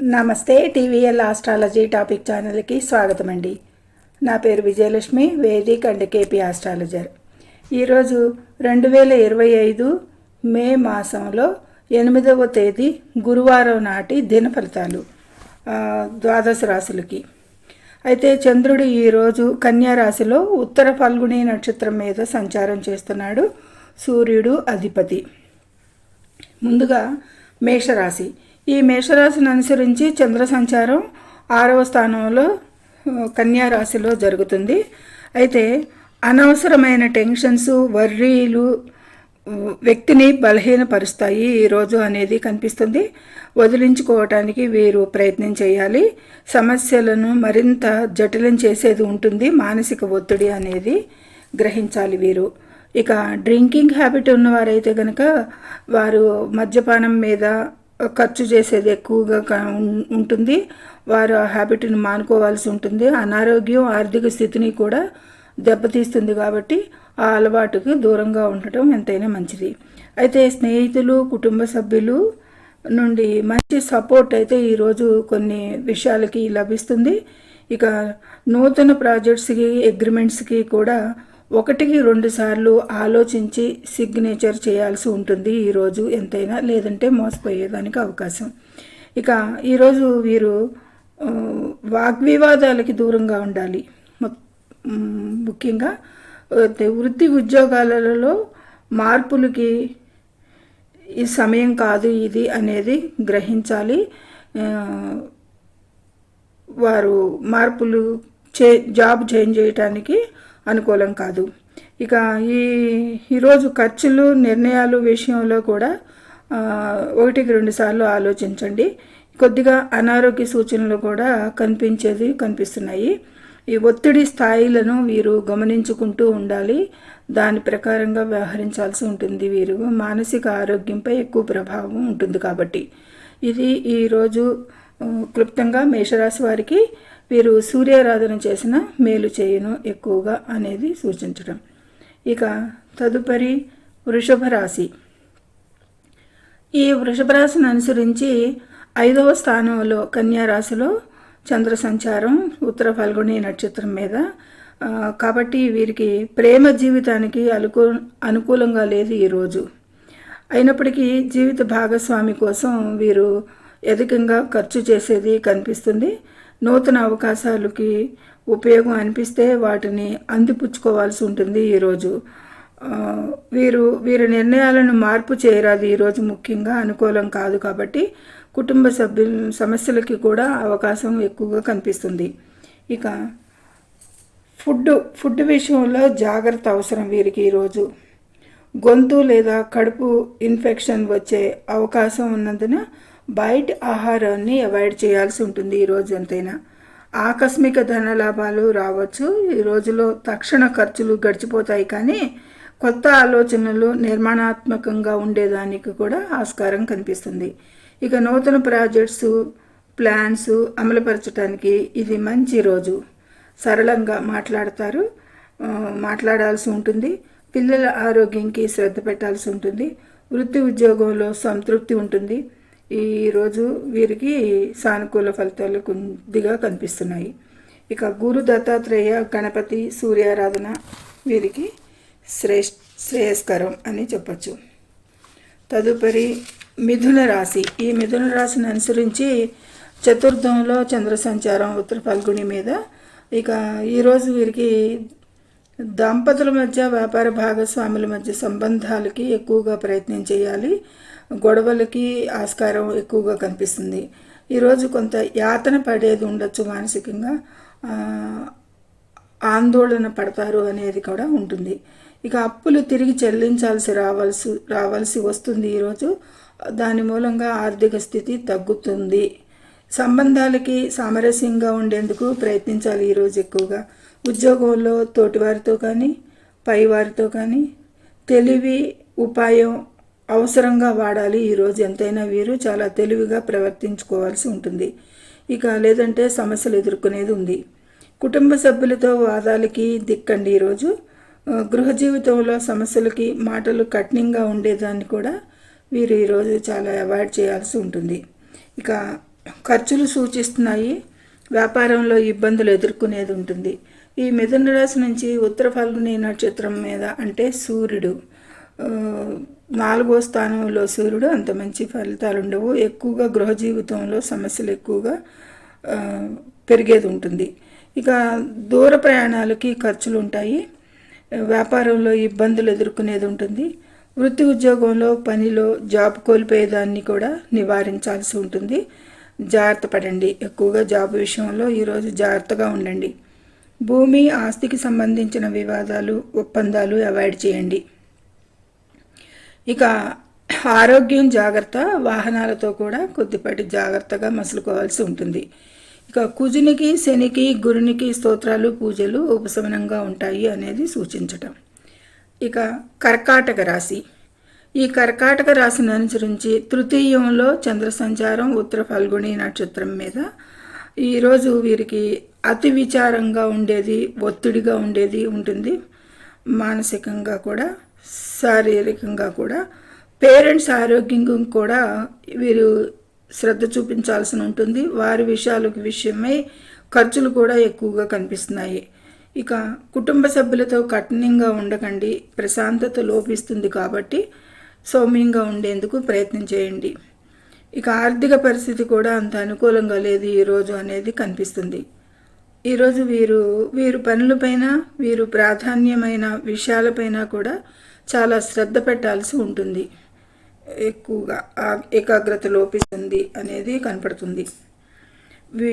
నమస్తే TVL astrology topic ఛానల్కి స్వాగతం అండి నా పేరు Vijayalakshmi Vedic and KP astrologer. ఈరోజు రెండు వేల ఇరవై ఐదు మే మాసంలో ఎనిమిదవ తేదీ గురువారం నాటి దిన ఫలితాలు ద్వాదశ రాశులకి. అయితే చంద్రుడు ఈరోజు కన్యా రాశిలో ఉత్తర ఫల్గుణి నక్షత్రం మీద సంచారం చేస్తున్నాడు. సూర్యుడు అధిపతి. ముందుగా మేషరాశి. ఈ మేషరాశిని అనుసరించి చంద్ర సంచారం ఆరవ స్థానంలో కన్యారాశిలో జరుగుతుంది. అయితే అనవసరమైన టెన్షన్స్ వర్రీలు వ్యక్తిని బలహీనపరుస్తాయి. ఈరోజు అనేది కనిపిస్తుంది. వదిలించుకోవటానికి వీరు ప్రయత్నం చేయాలి. సమస్యలను మరింత జటిలం చేసేది ఉంటుంది. మానసిక ఒత్తిడి అనేది గ్రహించాలి వీరు. ఇక డ్రింకింగ్ హ్యాబిట్ ఉన్నవారైతే కనుక వారు మద్యపానం మీద ఖర్చు చేసేది ఎక్కువగా ఉం- ఉంటుంది. వారు ఆ హ్యాబిట్ని మానుకోవాల్సి ఉంటుంది. అనారోగ్యం ఆర్థిక స్థితిని కూడా దెబ్బతీస్తుంది కాబట్టి ఆ అలవాటుకు దూరంగా ఉండటం ఎంతైనా మంచిది. అయితే స్నేహితులు కుటుంబ సభ్యులు నుండి మంచి సపోర్ట్ అయితే ఈరోజు కొన్ని విషయాలకి లభిస్తుంది. ఇక నూతన ప్రాజెక్ట్స్కి అగ్రిమెంట్స్కి కూడా ఒకటికి రెండు సార్లు ఆలోచించి సిగ్నేచర్ చేయాల్సి ఉంటుంది ఈరోజు ఎంతైనా లేదంటే మోసపోయేదానికి అవకాశం. ఇక ఈరోజు వీరు వాగ్వివాదాలకి దూరంగా ఉండాలి. ముఖ్యంగా వృత్తి ఉద్యోగాలలో మార్పులకి ఈ సమయం కాదు ఇది అనేది గ్రహించాలి. వారు మార్పులు చే జాబ్ చేంజ్ చేయటానికి అనుకూలం కాదు. ఇక ఈ ఈరోజు ఖర్చులు నిర్ణయాలు విషయంలో కూడా ఒకటికి రెండు సార్లు ఆలోచించండి. కొద్దిగా అనారోగ్య సూచనలు కూడా కనిపించేది కనిపిస్తున్నాయి. ఈ ఒత్తిడి స్థాయిలను వీరు గమనించుకుంటూ ఉండాలి. దాని ప్రకారంగా వ్యవహరించాల్సి ఉంటుంది వీరు. మానసిక ఆరోగ్యంపై ఎక్కువ ప్రభావం ఉంటుంది కాబట్టి. ఇది ఈరోజు క్లుప్తంగా మేషరాశి వారికి వీరు సూర్యారాధన చేసిన మేలు చేయను ఎక్కువగా అనేది సూచించడం ఇక తదుపరి వృషభ రాశి ఈ వృషభ రాశిని అనుసరించి ఐదవ స్థానంలో కన్యారాశిలో చంద్ర సంచారం ఉత్తర ఫల్గుణి నక్షత్రం మీద కాబట్టి వీరికి ప్రేమ జీవితానికి అనుకూ అనుకూలంగా లేదు ఈరోజు అయినప్పటికీ జీవిత భాగస్వామి కోసం వీరు అధికంగా ఖర్చు చేసేది కనిపిస్తుంది. నూతన అవకాశాలకి ఉపయోగం అనిపిస్తే వాటిని అందిపుచ్చుకోవాల్సి ఉంటుంది ఈరోజు వీరు వీరి నిర్ణయాలను మార్పు చేయరాదు. ఈరోజు ముఖ్యంగా అనుకూలం కాదు కాబట్టి కుటుంబ సభ్యుల సమస్యలకి కూడా అవకాశం ఎక్కువగా కనిపిస్తుంది. ఇక ఫుడ్ ఫుడ్ విషయంలో జాగ్రత్త అవసరం వీరికి ఈరోజు గొంతు లేదా కడుపు ఇన్ఫెక్షన్ వచ్చే అవకాశం ఉన్నందున బయట ఆహారాన్ని అవాయిడ్ చేయాల్సి ఉంటుంది ఈ రోజు ఎంతైనా. ఆకస్మిక ధన లాభాలు రావచ్చు. ఈ రోజులో తక్షణ ఖర్చులు గడిచిపోతాయి కానీ కొత్త ఆలోచనలు నిర్మాణాత్మకంగా ఉండేదానికి కూడా ఆస్కారం కనిపిస్తుంది. ఇక నూతన ప్రాజెక్ట్స్ ప్లాన్స్ అమలుపరచడానికి ఇది మంచి రోజు. సరళంగా మాట్లాడతారు. మాట్లాడాల్సి ఉంటుంది. పిల్లల ఆరోగ్యంకి శ్రద్ధ పెట్టాల్సి ఉంటుంది. వృత్తి ఉద్యోగంలో సంతృప్తి ఉంటుంది. ఈరోజు వీరికి సానుకూల ఫలితాలు కొద్దిగా కనిపిస్తున్నాయి. ఇక గురు దత్తాత్రేయ గణపతి సూర్యారాధన వీరికి శ్రేష్ శ్రేయస్కరం అని చెప్పచ్చు. తదుపరి మిథున రాశి. ఈ మిథున రాశిని అనుసరించి చతుర్థంలో చంద్ర సంచారం ఉత్తర ఫల్గుని మీద ఇక ఈరోజు వీరికి దంపతుల మధ్య వ్యాపార భాగస్వాముల మధ్య సంబంధాలకి ఎక్కువగా ప్రయత్నం చేయాలి. గొడవలకి ఆస్కారం ఎక్కువగా కనిపిస్తుంది. ఈరోజు కొంత యాతన పడేది ఉండొచ్చు మానసికంగా. ఆందోళన పడతారు అనేది కూడా ఉంటుంది. ఇక అప్పులు తిరిగి చెల్లించాల్సి రావాల్సి రావాల్సి వస్తుంది ఈరోజు దాని మూలంగా ఆర్థిక స్థితి తగ్గుతుంది. సంబంధాలకి సామరస్యంగా ఉండేందుకు ప్రయత్నించాలి ఈరోజు ఎక్కువగా. ఉద్యోగంలో తోటివారితో కానీ పైవారితో కానీ తెలివి ఉపాయం అవసరంగా వాడాలి. ఈరోజు ఎంతైనా వీరు చాలా తెలివిగా ప్రవర్తించుకోవాల్సి ఉంటుంది. ఇక లేదంటే సమస్యలు ఎదుర్కొనేది ఉంది. కుటుంబ సభ్యులతో వాదాలకి దిక్కండి. ఈరోజు గృహ జీవితంలో సమస్యలకి మాటలు కఠినంగా ఉండేదాన్ని కూడా వీరు ఈరోజు చాలా అవాయిడ్ చేయాల్సి ఉంటుంది. ఇక ఖర్చులు సూచిస్తున్నాయి. వ్యాపారంలో ఇబ్బందులు ఎదుర్కొనేది ఉంటుంది. ఈ మిథున రాశి నుంచి ఉత్తర ఫల్గుని నక్షత్రం మీద అంటే సూర్యుడు నాలుగో స్థానంలో సూర్యుడు అంత మంచి ఫలితాలు ఉండవు. ఎక్కువగా గృహ జీవితంలో సమస్యలు ఎక్కువగా పెరిగేది ఉంటుంది. ఇక దూర ప్రయాణాలకి ఖర్చులు ఉంటాయి. వ్యాపారంలో ఇబ్బందులు ఎదుర్కొనేది ఉంటుంది. వృత్తి ఉద్యోగంలో పనిలో జాబ్ కోల్పోయేదాన్ని కూడా నివారించాల్సి ఉంటుంది. జాగ్రత్త పడండి. ఎక్కువగా జాబ్ విషయంలో ఈరోజు జాగ్రత్తగా ఉండండి. భూమి ఆస్తికి సంబంధించిన వివాదాలు ఒప్పందాలు అవాయిడ్ చేయండి. ఇక ఆరోగ్యం జాగ్రత్త వాహనాలతో కూడా కొద్దిపాటి జాగ్రత్తగా మసులుకోవాల్సి ఉంటుంది. ఇక కుజునికి శనికి గురునికి స్తోత్రాలు పూజలు ఉపశమనంగా ఉంటాయి అనేది సూచించటం. ఇక కర్కాటక రాశి. ఈ కర్కాటక రాశిని అనుసరించి తృతీయంలో చంద్ర సంచారం ఉత్తర ఫల్గుణి నక్షత్రం మీద ఈరోజు వీరికి అతి విచారంగా ఉండేది ఒత్తిడిగా ఉండేది ఉంటుంది. మానసికంగా కూడా శారీరకంగా కూడా. పేరెంట్స్ ఆరోగ్యం కూడా వీరు శ్రద్ధ చూపించాల్సి ఉంటుంది. వారి విషయాలకు విషయమై ఖర్చులు కూడా ఎక్కువగా కనిపిస్తున్నాయి. ఇక కుటుంబ సభ్యులతో కఠినంగా ఉండకండి. ప్రశాంతత లోపిస్తుంది కాబట్టి సౌమ్యంగా ఉండేందుకు ప్రయత్నం చేయండి. ఇక ఆర్థిక పరిస్థితి కూడా అంత అనుకూలంగా లేదు ఈరోజు అనేది కనిపిస్తుంది. ఈరోజు వీరు వీరు పనులపైన వీరు ప్రాధాన్యమైన విషయాలపైన కూడా చాలా శ్రద్ధ పెట్టాల్సి ఉంటుంది. ఎక్కువగా ఏకాగ్రత లోపిస్తుంది అనేది కనపడుతుంది. వీ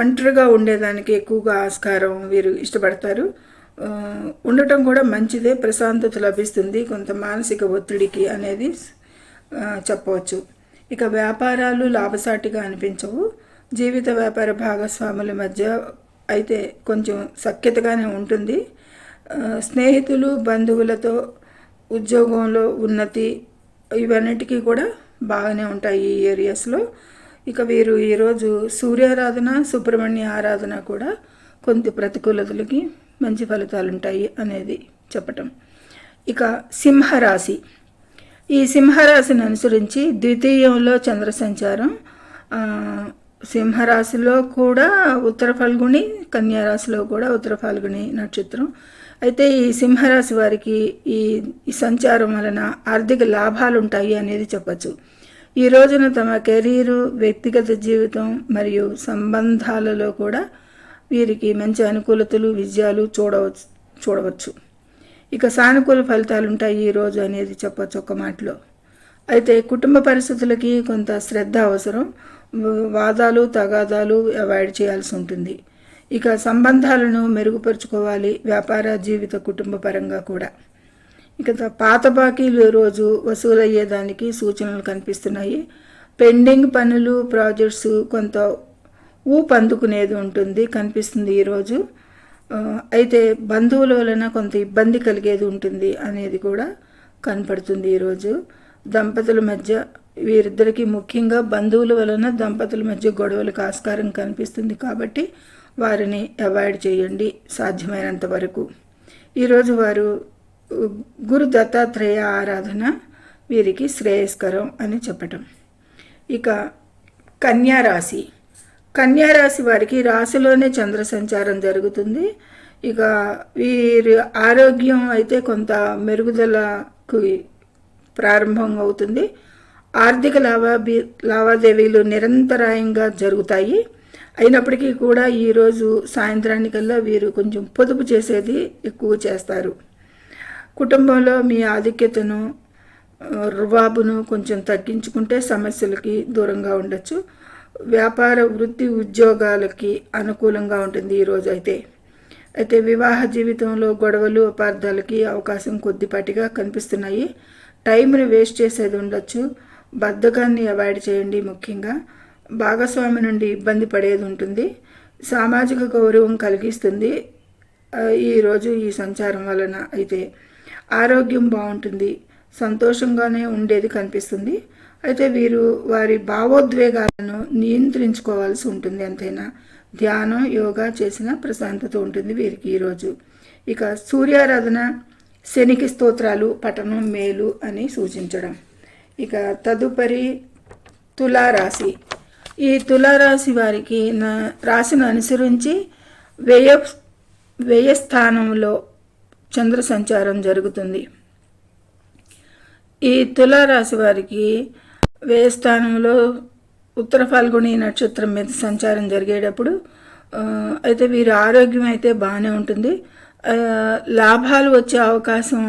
ఒంటరిగా ఉండేదానికి ఎక్కువగా ఆస్కారం వీరు ఇష్టపడతారు. ఉండటం కూడా మంచిదే ప్రశాంతత లభిస్తుంది కొంత మానసిక ఒత్తిడికి అనేది చెప్పవచ్చు. ఇక వ్యాపారాలు లాభసాటిగా అనిపించవు. జీవిత వ్యాపార భాగస్వాముల మధ్య అయితే కొంచెం సఖ్యతగానే ఉంటుంది. స్నేహితులు బంధువులతో ఉద్యోగంలో ఉన్నతి ఇవన్నిటికీ కూడా బాగానే ఉంటాయి ఈ ఏరియాస్లో. ఇక వీరు ఈరోజు సూర్యారాధన సుబ్రహ్మణ్య ఆరాధన కూడా కొంత ప్రతికూలతలకి మంచి ఫలితాలు ఉంటాయి అనేది చెప్పటం. ఇక సింహరాశి. ఈ సింహరాశిని అనుసరించి ద్వితీయంలో చంద్ర సంచారం సింహరాశిలో కూడా ఉత్తర ఫల్గుణి కన్యారాశిలో కూడా ఉత్తర ఫాల్గుని నక్షత్రం. అయితే ఈ సింహరాశి వారికి ఈ సంచారం వలన ఆర్థిక లాభాలు ఉంటాయి అనేది చెప్పచ్చు. ఈ రోజున తమ కెరీరు వ్యక్తిగత జీవితం మరియు సంబంధాలలో కూడా వీరికి మంచి అనుకూలతలు విజయాలు చూడవచ్చు చూడవచ్చు. ఇక సానుకూల ఫలితాలు ఉంటాయి ఈరోజు అనేది చెప్పచ్చు ఒక మాటలో. అయితే కుటుంబ పరిస్థితులకి కొంత శ్రద్ధ అవసరం. వాదాలు తగాదాలు అవాయిడ్ చేయాల్సి ఉంటుంది. ఇక సంబంధాలను మెరుగుపరుచుకోవాలి వ్యాపార జీవిత కుటుంబ పరంగా కూడా. ఇక త- పాత బాకీలు రోజు వసూలయ్యేదానికి సూచనలు కనిపిస్తున్నాయి. పెండింగ్ పనులు ప్రాజెక్ట్స్ కొంత ఊపు అందుకునేది ఉంటుంది కనిపిస్తుంది ఈరోజు అయితే బంధువుల వలన కొంత ఇబ్బంది కలిగేది ఉంటుంది అనేది కూడా కనపడుతుంది ఈరోజు దంపతుల మధ్య వీరిద్దరికి ముఖ్యంగా బంధువుల వలన దంపతుల మధ్య గొడవలకు ఆస్కారం కనిపిస్తుంది కాబట్టి వారిని అవాయిడ్ చేయండి సాధ్యమైనంత వరకు. ఈరోజు వారు గురు దత్తాత్రేయ ఆరాధన వీరికి శ్రేయస్కరం అని చెప్పటం. ఇక కన్యారాశి కన్యారాశి వారికి రాశిలోనే చంద్ర సంచారం జరుగుతుంది. ఇక వీరి ఆరోగ్యం అయితే కొంత మెరుగుదలకు ప్రారంభం అవుతుంది. ఆర్థిక లావాబీ లావాదేవీలు నిరంతరాయంగా జరుగుతాయి. అయినప్పటికీ కూడా ఈరోజు సాయంత్రానికల్లా వీరు కొంచెం పొదుపు చేసేది ఎక్కువ చేస్తారు. కుటుంబంలో మీ ఆధిక్యతను రువాబును రుబాబును కొంచెం తగ్గించుకుంటే సమస్యలకి దూరంగా ఉండొచ్చు. వ్యాపార వృత్తి ఉద్యోగాలకి అనుకూలంగా ఉంటుంది ఈరోజు అయితే. అయితే వివాహ జీవితంలో గొడవలు అపార్థాలకి అవకాశం కొద్దిపాటిగా కనిపిస్తున్నాయి. టైంని వేస్ట్ చేసేది ఉండొచ్చు. బద్ధకాన్ని అవాయిడ్ చేయండి ముఖ్యంగా. భాగస్వామి నుండి ఇబ్బంది పడేది ఉంటుంది. సామాజిక గౌరవం కలిగిస్తుంది. ఈరోజు ఈ సంచారం వలన అయితే ఆరోగ్యం బాగుంటుంది. సంతోషంగానే ఉండేది కనిపిస్తుంది. అయితే వీరు వారి భావోద్వేగాలను నియంత్రించుకోవాల్సి ఉంటుంది అంతేనా? ధ్యానం యోగా చేసిన ప్రశాంతత ఉంటుంది వీరికి ఈరోజు ఇక సూర్యారాధన శనికి స్తోత్రాలు పఠనం మేలు అని సూచించడం. ఇక తదుపరి తులారాశి. ఈ తులారాశి వారికి నా రాశిని అనుసరించి వ్యయ వ్యయ స్థానంలో చంద్ర సంచారం జరుగుతుంది. ఈ తులారాశి వారికి వ్యయ స్థానంలో ఉత్తర ఫాల్గుణి నక్షత్రం మీద సంచారం జరిగేటప్పుడు అయితే వీరి ఆరోగ్యం అయితే బాగానే ఉంటుంది. లాభాలు వచ్చే అవకాశం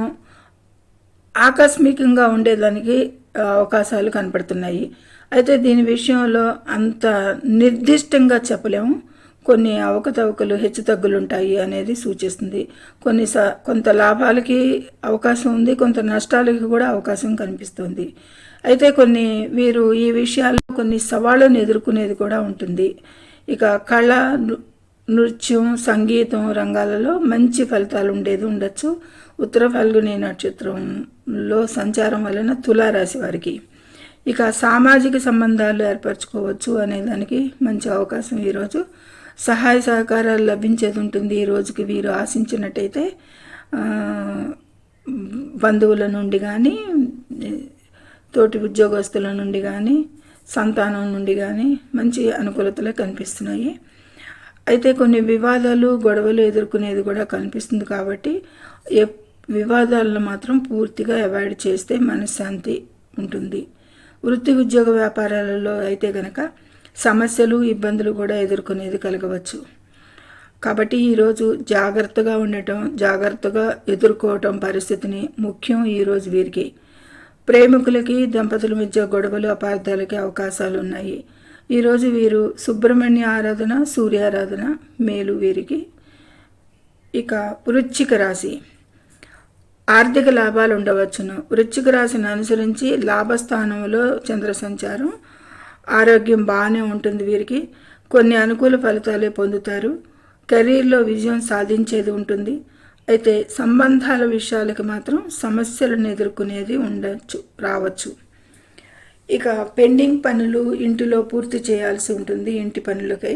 ఆకస్మికంగా ఉండేదానికి అవకాశాలు కనపడుతున్నాయి. అయితే దీని విషయంలో అంత నిర్దిష్టంగా చెప్పలేము. కొన్ని అవకతవకలు హెచ్చుతగ్గులు ఉంటాయి అనేది సూచిస్తుంది. కొన్ని స కొంత లాభాలకి అవకాశం ఉంది కొంత నష్టాలకి కూడా అవకాశం కనిపిస్తుంది. అయితే కొన్ని వీరు ఈ విషయాల్లో కొన్ని సవాళ్ళను ఎదుర్కొనేది కూడా ఉంటుంది. ఇక కళ నృత్యం సంగీతం రంగాలలో మంచి ఫలితాలు ఉండేది ఉండొచ్చు. ఉత్తర ఫల్గుని లో సంచారం వలన తులారాశి వారికి. ఇక సామాజిక సంబంధాలు ఏర్పరచుకోవచ్చు అనే దానికి మంచి అవకాశం ఈరోజు సహాయ సహకారాలు లభించేది ఉంటుంది. ఈ రోజుకి వీరు ఆశించినట్టయితే బంధువుల నుండి కానీ తోటి ఉద్యోగస్తుల నుండి కానీ సంతానం నుండి కానీ మంచి అనుకూలతలే కనిపిస్తున్నాయి. అయితే కొన్ని వివాదాలు గొడవలు ఎదుర్కొనేది కూడా కనిపిస్తుంది కాబట్టి వివాదాలను మాత్రం పూర్తిగా అవాయిడ్ చేస్తే మనశ్శాంతి ఉంటుంది. వృత్తి ఉద్యోగ వ్యాపారాలలో అయితే గనక సమస్యలు ఇబ్బందులు కూడా ఎదుర్కొనేది కలగవచ్చు. కాబట్టి ఈరోజు జాగ్రత్తగా ఉండటం జాగ్రత్తగా ఎదుర్కోవటం పరిస్థితిని ముఖ్యం ఈరోజు వీరికి. ప్రేమికులకి దంపతుల మధ్య గొడవలు అపార్థాలకి అవకాశాలు ఉన్నాయి. ఈరోజు వీరు సుబ్రహ్మణ్య ఆరాధన సూర్యారాధన మేలు వీరికి. ఇక వృచ్చిక రాశి. ఆర్థిక లాభాలు ఉండవచ్చును. వృశ్చిక రాశిని అనుసరించి లాభస్థానంలో చంద్ర సంచారం ఆరోగ్యం బాగానే ఉంటుంది వీరికి. కొన్ని అనుకూల ఫలితాలే పొందుతారు. కెరీర్లో విజయం సాధించేది ఉంటుంది. అయితే సంబంధాల విషయాలకి మాత్రం సమస్యలను ఎదుర్కొనేది ఉండొచ్చు రావచ్చు. ఇక పెండింగ్ పనులు ఇంటిలో పూర్తి చేయాల్సి ఉంటుంది ఇంటి పనులకై.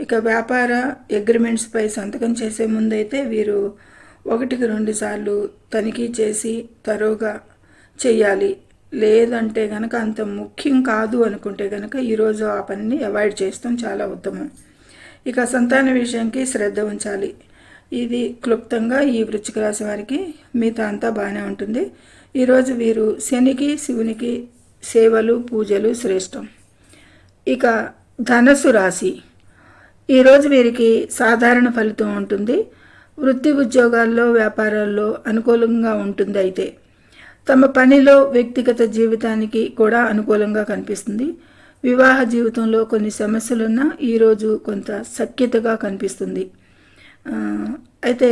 ఇక వ్యాపార అగ్రిమెంట్స్పై సంతకం చేసే ముందైతే వీరు ఒకటికి రెండు సార్లు తనిఖీ చేసి తరోగా చేయాలి లేదంటే గనక అంత ముఖ్యం కాదు అనుకుంటే గనక ఈరోజు ఆ పనిని అవాయిడ్ చేస్తాం. చాలా ఉత్తమం. ఇక సంతాన విషయంకి శ్రద్ధ ఉంచాలి. ఇది క్లుప్తంగా ఈ వృచ్చిక రాశి వారికి మిగతా అంతా బాగానే ఉంటుంది. ఈరోజు వీరు శనికి శివునికి సేవలు పూజలు శ్రేష్టం. ఇక ధనస్సు రాశి. ఈరోజు వీరికి సాధారణ ఫలితం ఉంటుంది. వృత్తి ఉద్యోగాల్లో వ్యాపారాల్లో అనుకూలంగా ఉంటుంది అయితే. తమ పనిలో వ్యక్తిగత జీవితానికి కూడా అనుకూలంగా కనిపిస్తుంది. వివాహ జీవితంలో కొన్ని సమస్యలున్నా ఈరోజు కొంత సఖ్యతగా కనిపిస్తుంది. అయితే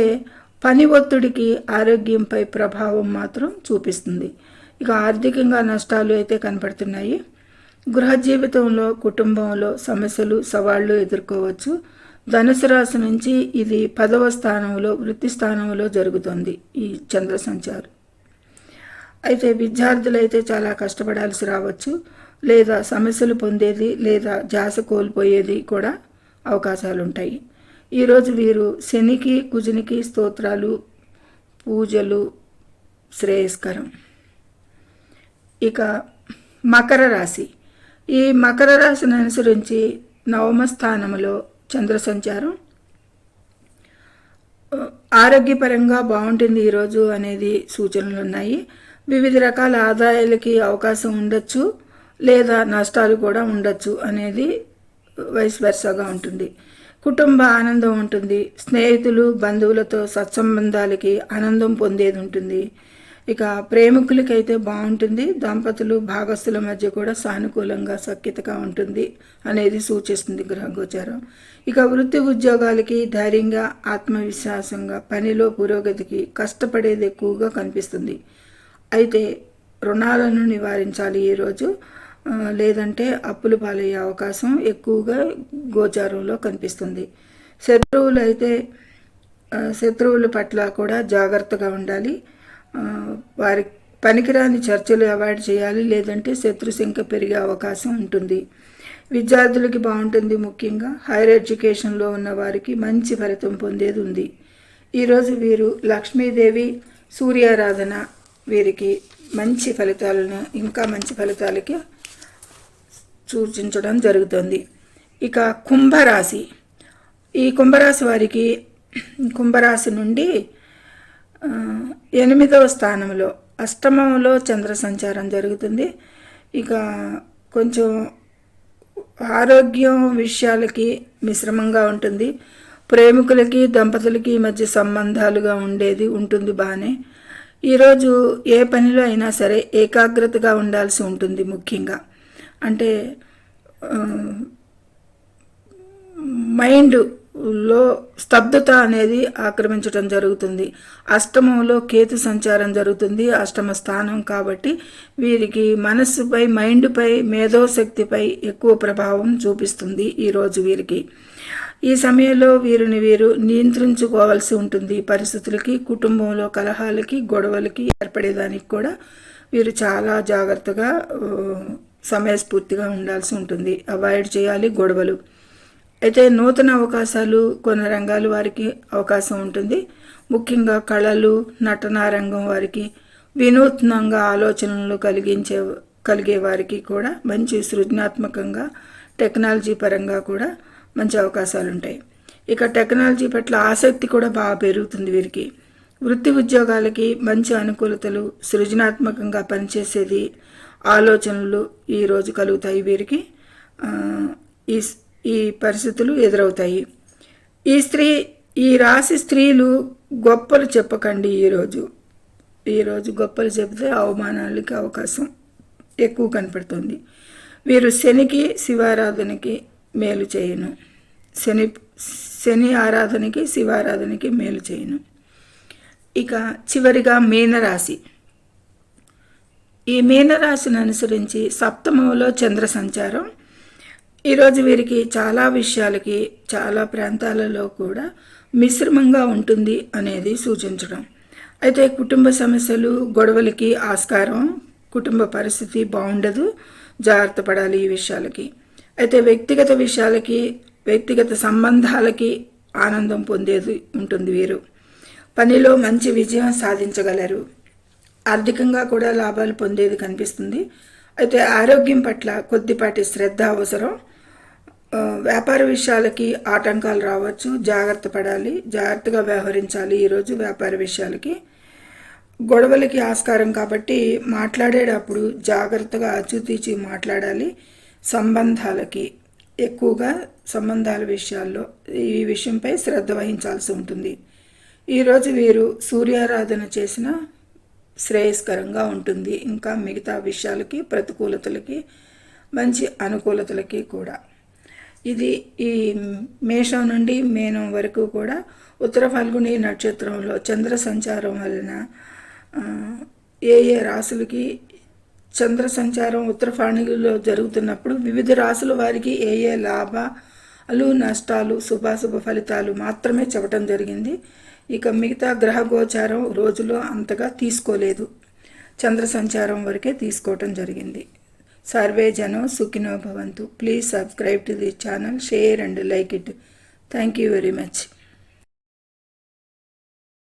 పని ఒత్తిడికి ఆరోగ్యంపై ప్రభావం మాత్రం చూపిస్తుంది. ఇక ఆర్థికంగా నష్టాలు అయితే కనపడుతున్నాయి. గృహ జీవితంలో కుటుంబంలో సమస్యలు సవాళ్ళు ఎదుర్కోవచ్చు. ధనుసు రాశి నుంచి ఇది పదవ స్థానంలో వృత్తి స్థానంలో జరుగుతుంది ఈ చంద్ర సంచారం. అయితే విద్యార్థులు అయితే చాలా కష్టపడాల్సి రావచ్చు. లేదా సమస్యలు పొందేది లేదా జాస కోల్పోయేది కూడా అవకాశాలు ఉంటాయి ఈరోజు వీరు శనికి కుజునికి స్తోత్రాలు పూజలు శ్రేయస్కరం. ఇక మకర రాశి. ఈ మకర రాశిని అనుసరించి నవమ స్థానంలో చంద్ర సంచారం ఆరోగ్యపరంగా బాగుంటుంది ఈరోజు అనేది సూచనలు ఉన్నాయి. వివిధ రకాల ఆదాయాలకి అవకాశం ఉండొచ్చు లేదా నష్టాలు కూడా ఉండొచ్చు అనేది వయసు వరుసగా ఉంటుంది. కుటుంబ ఆనందం ఉంటుంది. స్నేహితులు బంధువులతో సత్సంబంధాలకి ఆనందం పొందేది ఉంటుంది. ఇక ప్రేమికులకైతే బాగుంటుంది. దంపతులు భాగస్థుల మధ్య కూడా సానుకూలంగా సఖ్యతగా ఉంటుంది అనేది సూచిస్తుంది గ్రహగోచారం. ఇక వృత్తి ఉద్యోగాలకి ధైర్యంగా ఆత్మవిశ్వాసంగా పనిలో పురోగతికి కష్టపడేది ఎక్కువగా కనిపిస్తుంది. అయితే రుణాలను నివారించాలి ఈరోజు లేదంటే అప్పులు పాలయ్యే అవకాశం ఎక్కువగా గోచారంలో కనిపిస్తుంది. శత్రువులు అయితే శత్రువుల పట్ల కూడా జాగ్రత్తగా ఉండాలి. వారి పనికిరాని చర్చలు అవాయిడ్ చేయాలి లేదంటే శత్రు సంఖ్య పెరిగే అవకాశం ఉంటుంది. విద్యార్థులకి బాగుంటుంది ముఖ్యంగా హైయర్ ఎడ్యుకేషన్లో ఉన్న వారికి మంచి ఫలితం పొందేది ఉంది. ఈరోజు వీరు లక్ష్మీదేవి సూర్యారాధన వీరికి మంచి ఫలితాలను ఇంకా మంచి ఫలితాలకి సూచించడం జరుగుతుంది. ఇక కుంభరాశి. ఈ కుంభరాశి వారికి కుంభరాశి నుండి ఎనిమిదవ స్థానంలో అష్టమంలో చంద్ర సంచారం జరుగుతుంది. ఇక కొంచెం ఆరోగ్యం విషయాలకి మిశ్రమంగా ఉంటుంది. ప్రేమికులకి దంపతులకి మధ్య సంబంధాలుగా ఉండేది ఉంటుంది బాగానే ఈరోజు ఏ పనిలో అయినా సరే ఏకాగ్రతగా ఉండాల్సి ఉంటుంది ముఖ్యంగా. అంటే మైండ్ లో స్తబ్దత అనేది ఆక్రమించడం జరుగుతుంది. అష్టమంలో కేతు సంచారం జరుగుతుంది. అష్టమ స్థానం కాబట్టి వీరికి మనస్సుపై మైండ్పై మేధోశక్తిపై ఎక్కువ ప్రభావం చూపిస్తుంది ఈరోజు వీరికి. ఈ సమయంలో వీరిని వీరు నియంత్రించుకోవాల్సి ఉంటుంది. పరిస్థితులకి కుటుంబంలో కలహాలకి గొడవలకి ఏర్పడేదానికి కూడా వీరు చాలా జాగ్రత్తగా సమయస్ఫూర్తిగా ఉండాల్సి ఉంటుంది. అవాయిడ్ చేయాలి గొడవలు. అయితే నూతన అవకాశాలు కొన్ని రంగాలు వారికి అవకాశం ఉంటుంది. ముఖ్యంగా కళలు నటనా రంగం వారికి వినూత్నంగా ఆలోచనలు కలిగించే కలిగే వారికి కూడా మంచి సృజనాత్మకంగా టెక్నాలజీ పరంగా కూడా మంచి అవకాశాలు ఉంటాయి. ఇక టెక్నాలజీ పట్ల ఆసక్తి కూడా బాగా పెరుగుతుంది వీరికి. వృత్తి ఉద్యోగాలకి మంచి అనుకూలతలు సృజనాత్మకంగా పనిచేసేది ఆలోచనలు ఈరోజు కలుగుతాయి వీరికి. ఈ ఈ పరిస్థితులు ఎదురవుతాయి. ఈ స్త్రీ ఈ రాశి స్త్రీలు గొప్పలు చెప్పకండి ఈరోజు ఈరోజు గొప్పలు చెబితే అవమానాలకి అవకాశం ఎక్కువ కనపడుతుంది. వీరు శనికి శివారాధనకి మేలు చేయను. శని శని ఆరాధనకి శివారాధనకి మేలు చేయను. ఇక చివరిగా మీనరాశి. ఈ మీనరాశిని అనుసరించి సప్తమంలో చంద్ర సంచారం ఈరోజు వీరికి చాలా విషయాలకి చాలా ప్రాంతాలలో కూడా మిశ్రమంగా ఉంటుంది అనేది సూచించడం. అయితే కుటుంబ సమస్యలు గొడవలకి ఆస్కారం కుటుంబ పరిస్థితి బాగుండదు. జాగ్రత్త పడాలి ఈ విషయాలకి. అయితే వ్యక్తిగత విషయాలకి వ్యక్తిగత సంబంధాలకి ఆనందం పొందేది ఉంటుంది వీరు. పనిలో మంచి విజయం సాధించగలరు. ఆర్థికంగా కూడా లాభాలు పొందేది కనిపిస్తుంది. అయితే ఆరోగ్యం పట్ల కొద్దిపాటి శ్రద్ధ అవసరం. వ్యాపార విషయాలకి ఆటంకాలు రావచ్చు జాగ్రత్త పడాలి జాగ్రత్తగా వ్యవహరించాలి ఈరోజు వ్యాపార విషయాలకి. గొడవలకి ఆస్కారం కాబట్టి మాట్లాడేటప్పుడు జాగ్రత్తగా ఆచితూచి మాట్లాడాలి. సంబంధాలకి ఎక్కువగా సంబంధాల విషయాల్లో ఈ విషయంపై శ్రద్ధ వహించాల్సి ఉంటుంది. ఈరోజు వీరు సూర్యారాధన చేసిన శ్రేయస్కరంగా ఉంటుంది. ఇంకా మిగతా విషయాలకి ప్రతికూలతలకి మంచి అనుకూలతలకి కూడా. ఇది ఈ మేషం నుండి మేనం వరకు కూడా ఉత్తర ఫాల్గుని నక్షత్రంలో చంద్ర సంచారం వలన ఏ ఏ రాసులకి చంద్ర సంచారం ఉత్తర ఫాణిలో జరుగుతున్నప్పుడు వివిధ రాసుల వారికి ఏ ఏ లాభాలు నష్టాలు శుభాశుభ ఫలితాలు మాత్రమే చెప్పడం జరిగింది. ఇక మిగతా గ్రహ గోచారం రోజులో అంతగా తీసుకోలేదు. చంద్ర సంచారం వరకే తీసుకోవటం జరిగింది. సర్వే జనం సుఖినో భవంతు. Please subscribe to the channel share and like it thank you very much